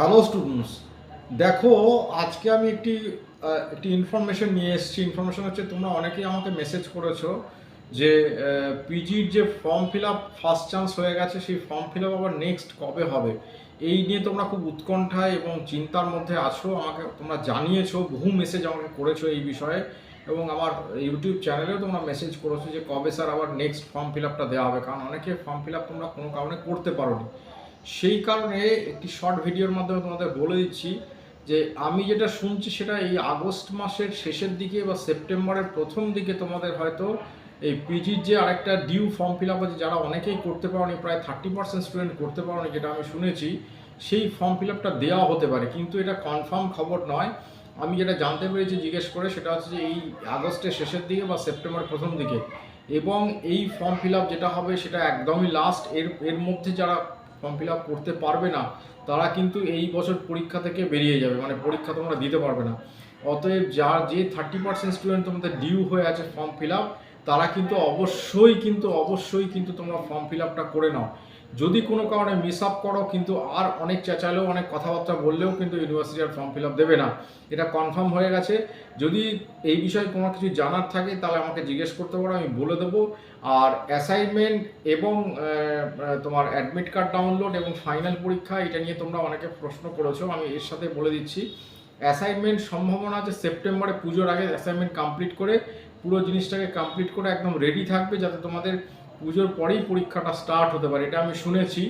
Hello students দেখো, আজকে আমি একটি একটি ইনফরমেশন নিয়ে এসেছি। ইনফরমেশন হচ্ছে, তোমরা অনেকেই আমাকে মেসেজ করেছ যে পিজির যে form fill up first chance হয়ে গেছে, সেই ফর্ম ফিল আপ আবার নেক্সট কবে হবে? এই নিয়ে তোমরা খুব উৎকণ্ঠায় এবং চিন্তার মধ্যে আছো। আমাকে, তোমরা জানিয়েছো, বহু মেসেজ আমাকে করেছ এই বিষয়ে। এবং আমার ইউটিউব চ্যানেলেও তোমরা মেসেজ করেছ যে, কবে স্যার আবার নেক্সট ফর্ম ফিল আপটা দেওয়া হবে? কারণ অনেকে ফর্ম ফিল আপ তোমরা কোনো কারণে করতে পারোনি। সেই কারণে একটি শর্ট ভিডিওর মাধ্যমে তোমাদের বলে দিচ্ছি যে আমি যেটা শুনছি সেটা এই আগস্ট মাসের শেষের দিকে বা সেপ্টেম্বরের প্রথম দিকে তোমাদের হয়তো এই পিজির যে আরেকটা ডিউ ফর্ম ফিল আপ আছে, যারা অনেকেই করতে পারোনি, প্রায় থার্টি পার্সেন্ট স্টুডেন্ট করতে পারোনি, যেটা আমি শুনেছি, সেই ফর্ম ফিল আপটা দেওয়া হতে পারে। কিন্তু এটা কনফার্ম খবর নয়। আমি যেটা জানতে পেরেছি, জিজ্ঞেস করে, সেটা হচ্ছে যে এই আগস্টের শেষের দিকে বা সেপ্টেম্বরের প্রথম দিকে। এবং এই ফর্ম ফিল আপ যেটা হবে, সেটা একদমই লাস্ট এর এর মধ্যে যারা ফর্ম ফিল আপ করতে পারবে না, তারা কিন্তু এই বছর পরীক্ষা থেকে বেরিয়ে যাবে মানে পরীক্ষা তোমরা দিতে পারবে না। অতএব যার যে থার্টি পার্সেন্ট স্টুডেন্ট তোমাদের ডিউ হয়ে আছে ফর্ম ফিল আপ তারা কিন্তু অবশ্যই কিন্তু অবশ্যই কিন্তু তোমরা ফর্ম ফিল আপটা করে নাও। যদি কোনো কারণে মিস আপ করো, কিন্তু আর অনেক চেঁচালেও, অনেক কথাবার্তা বললেও কিন্তু ইউনিভার্সিটি আর ফর্ম ফিল আপ দেবে না। এটা কনফার্ম হয়ে গেছে। যদি এই বিষয়ে কোনো কিছু জানার থাকে, তাহলে আমাকে জিজ্ঞেস করতে পারো, আমি বলে দেবো। আর অ্যাসাইনমেন্ট এবং তোমার অ্যাডমিট কার্ড ডাউনলোড এবং ফাইনাল পরীক্ষা, এটা নিয়ে তোমরা অনেকে প্রশ্ন করেছ, আমি এর সাথে বলে দিচ্ছি। অ্যাসাইনমেন্ট সম্ভাবনা আছে সেপ্টেম্বরে পুজোর আগে অ্যাসাইনমেন্ট কমপ্লিট করে, পুরো জিনিসটাকে কমপ্লিট করে একদম রেডি থাকবে, যাতে তোমাদের পুজোর পরেই পরীক্ষাটা স্টার্ট হতে পারে, এটা আমি শুনেছি।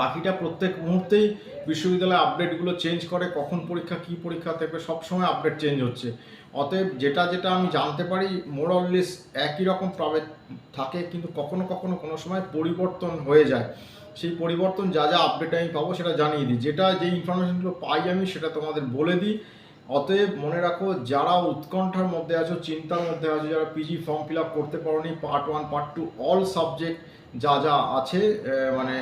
বাকিটা প্রত্যেক মুহূর্তেই বিশ্ববিদ্যালয় আপডেটগুলো চেঞ্জ করে, কখন পরীক্ষা, কি পরীক্ষা থাকবে সবসময় আপডেট চেঞ্জ হচ্ছে। অতএব যেটা যেটা আমি জানতে পারি মোরললেস একই রকম প্রবে থাকে, কিন্তু কখনো কখনো কোনো সময় পরিবর্তন হয়ে যায়। সেই পরিবর্তন যা যা আপডেট আমি পাবো সেটা জানিয়ে দিই। যেটা, যে ইনফরমেশনগুলো পাই আমি, সেটা তোমাদের বলে দিই। অতএব মনে রাখো, যারা উৎকণ্ঠার মধ্যে আছো, চিন্তার মধ্যে আছো, যারা পিজি ফর্ম ফিল আপ করতে পারোনি part one part two all subject যা যা আছে মানে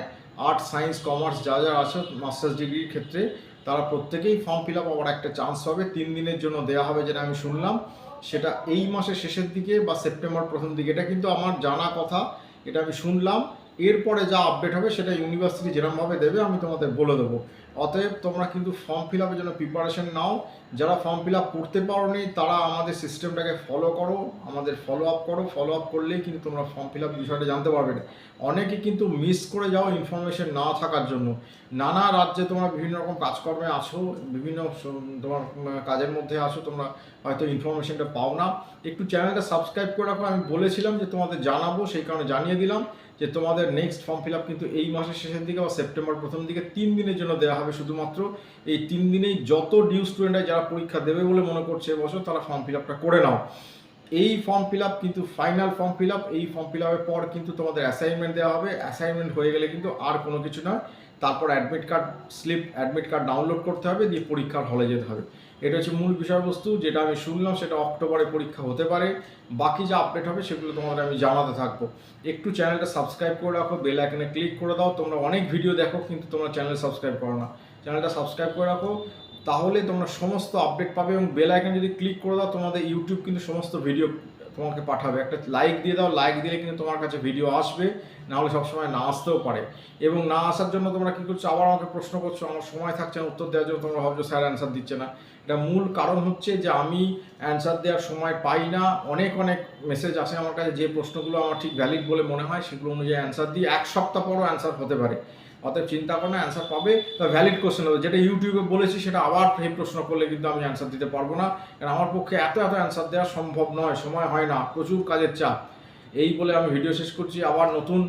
আর্টস সায়েন্স কমার্স যা যা আছে মাস্টার্স ডিগ্রির ক্ষেত্রে, তারা প্রত্যেকেই ফর্ম ফিল আপ আবার একটা চান্স পাবে তিন দিনের জন্য দেওয়া হবে যেটা আমি শুনলাম। সেটা এই মাসের শেষের দিকে বা সেপ্টেম্বর প্রথম দিকে। এটা কিন্তু আমার জানা কথা, এটা আমি শুনলাম। এরপরে যা আপডেট হবে সেটা ইউনিভার্সিটি যেরকমভাবে দেবে আমি তোমাদের বলে দেবো। অতএব তোমরা কিন্তু ফর্ম ফিল আপের জন্য প্রিপারেশন নাও। যারা ফর্ম ফিল আপ করতে পারোনি, তারা আমাদের সিস্টেমটাকে ফলো করো, আমাদের ফলো আপ করো। ফলো আপ করলেই কিন্তু তোমরা ফর্ম ফিল আপ বিষয়টা জানতে পারবে। না অনেকে কিন্তু মিস করে যাও ইনফরমেশন না থাকার জন্য। নানা রাজ্যে তোমরা বিভিন্ন রকম কাজকর্মে আছো, বিভিন্ন তোমার কাজের মধ্যে আছো, তোমরা হয়তো ইনফরমেশনটা পাও না। একটু চ্যানেলটা সাবস্ক্রাইব করে রাখো। আমি বলেছিলাম যে তোমাদের জানাব, সেই কারণে জানিয়ে দিলাম। যে তোমাদের নেক্সট ফর্ম ফিল আপ কিন্তু এই মাসের শেষের দিকে বা সেপ্টেম্বর প্রথম দিকে তিন দিনের জন্য দেওয়া হবে শুধুমাত্র। এই তিন দিনেই যত ডিউ স্টুডেন্টরা যারা পরীক্ষা দেবে বলে মনে করছে এবছর তারা ফর্ম ফিল আপটা করে নাও। এই ফর্ম ফিল আপ কিন্তু ফাইনাল ফর্ম ফিল আপ এই ফর্ম ফিল আপের পর কিন্তু তোমাদের অ্যাসাইনমেন্ট দেওয়া হবে। অ্যাসাইনমেন্ট হয়ে গেলে কিন্তু আর কোনো কিছু নয় তারপর admit card slip admit card download করতে হবে, দিয়ে পরীক্ষার হলে যেতে হবে। এটা হচ্ছে মূল বিষয়বস্তু, যেটা আমি শুনলাম, সেটা অক্টোবরে পরীক্ষা হতে পারে। বাকি যা আপডেট হবে, সেগুলো তোমাদের আমি জানাতে থাকব। একটু চ্যানেলটা সাবস্ক্রাইব করে রাখো বেল আইকনে ক্লিক করে দাও। তোমরা অনেক ভিডিও দেখো, কিন্তু তোমরা চ্যানেল সাবস্ক্রাইব করো না। চ্যানেলটা সাবস্ক্রাইব করে রাখো, তাহলে তোমরা সমস্ত আপডেট পাবে এবং বেল আইকন যদি ক্লিক করে দাও, তোমাদের ইউটিউব কিন্তু সমস্ত ভিডিও তোমাকে পাঠাবে। একটা লাইক দিয়ে দাও লাইক দিলে কিন্তু তোমার কাছে ভিডিও আসবে না হলে সবসময় না আসতেও পারে। এবং না আসার জন্য তোমরা কী করছ? আবার আমাকে প্রশ্ন করছ, আমার সময় থাকছে না, উত্তর দেওয়ার জন্য তোমরা ভাবছ, স্যার অ্যান্সার দিচ্ছে না। এটা মূল কারণ হচ্ছে যে আমি অ্যান্সার দেওয়ার সময় পাই না। অনেক অনেক মেসেজ আসে আমার কাছে, যে প্রশ্নগুলো আমার ঠিক ভ্যালিড বলে মনে হয়, সেগুলো অনুযায়ী অ্যান্সার দিই। এক সপ্তাহ পরও অ্যান্সার হতে পারে। অতএব চিন্তা করো না অ্যান্সার পাবে বা ভ্যালিড কোশ্চেন হবে। যেটা ইউটিউবে বলেছি, সেটা আবার সেই প্রশ্ন করলে কিন্তু আমি অ্যান্সার দিতে পারব না। কারণ আমার পক্ষে এত এত অ্যান্সার দেওয়া সম্ভব নয়, সময় হয় না, প্রচুর কাজের চাপ। এই বলে আমি ভিডিও শেষ করছি। আবার নতুন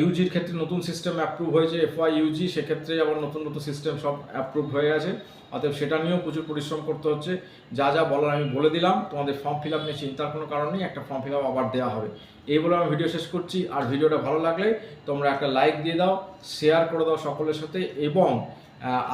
ইউজির ক্ষেত্রে নতুন সিস্টেম অ্যাপ্রুভ হয়েছে এফওয়াই ইউজি সেক্ষেত্রে আবার নতুন নতুন সিস্টেম সব অ্যাপ্রুভ হয়ে গেছে অতএব সেটা নিয়েও প্রচুর পরিশ্রম করতে হচ্ছে। যা যা বলার আমি বলে দিলাম, তোমাদের ফর্ম ফিল আপ নিয়ে চিন্তার কোনো কারণ নেই, একটা ফর্ম ফিল আপ আবার দেওয়া হবে। এই বলে আমি ভিডিও শেষ করছি। আর ভিডিওটা ভালো লাগলে তোমরা একটা লাইক দিয়ে দাও শেয়ার করে দাও সকলের সাথে এবং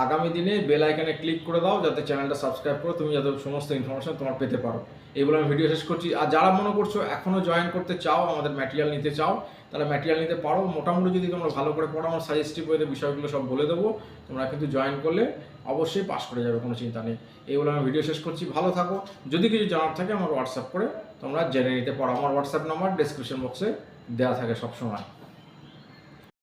আগামী দিনে বেল আইকনে ক্লিক করে দাও, যাতে চ্যানেলটা সাবস্ক্রাইব করো তুমি যাতে সমস্ত ইনফরমেশন তোমার পেতে পারো। এই বলে আমি ভিডিও শেষ করছি। আর যারা মনে করছ এখনও জয়েন করতে চাও, আমাদের ম্যাটেরিয়াল নিতে চাও, তাহলে ম্যাটেরিয়াল নিতে পারো। মোটামুটি যদি তোমরা ভালো করে পড়ো, আমার সাজেস্টিভ ওয়েতে বিষয়গুলো সব বলে দেবো। তোমরা কিন্তু জয়েন করলে অবশ্যই পাস করে যাবে, কোনো চিন্তা নেই। এই বলে আমি ভিডিও শেষ করছি। ভালো থাকো। যদি কিছু জানার থাকে, আমার হোয়াটসঅ্যাপ করে তোমরা জেনে নিতে পারো। আমার হোয়াটসঅ্যাপ নাম্বার ডিসক্রিপশন বক্সে দেওয়া থাকে সবসময়।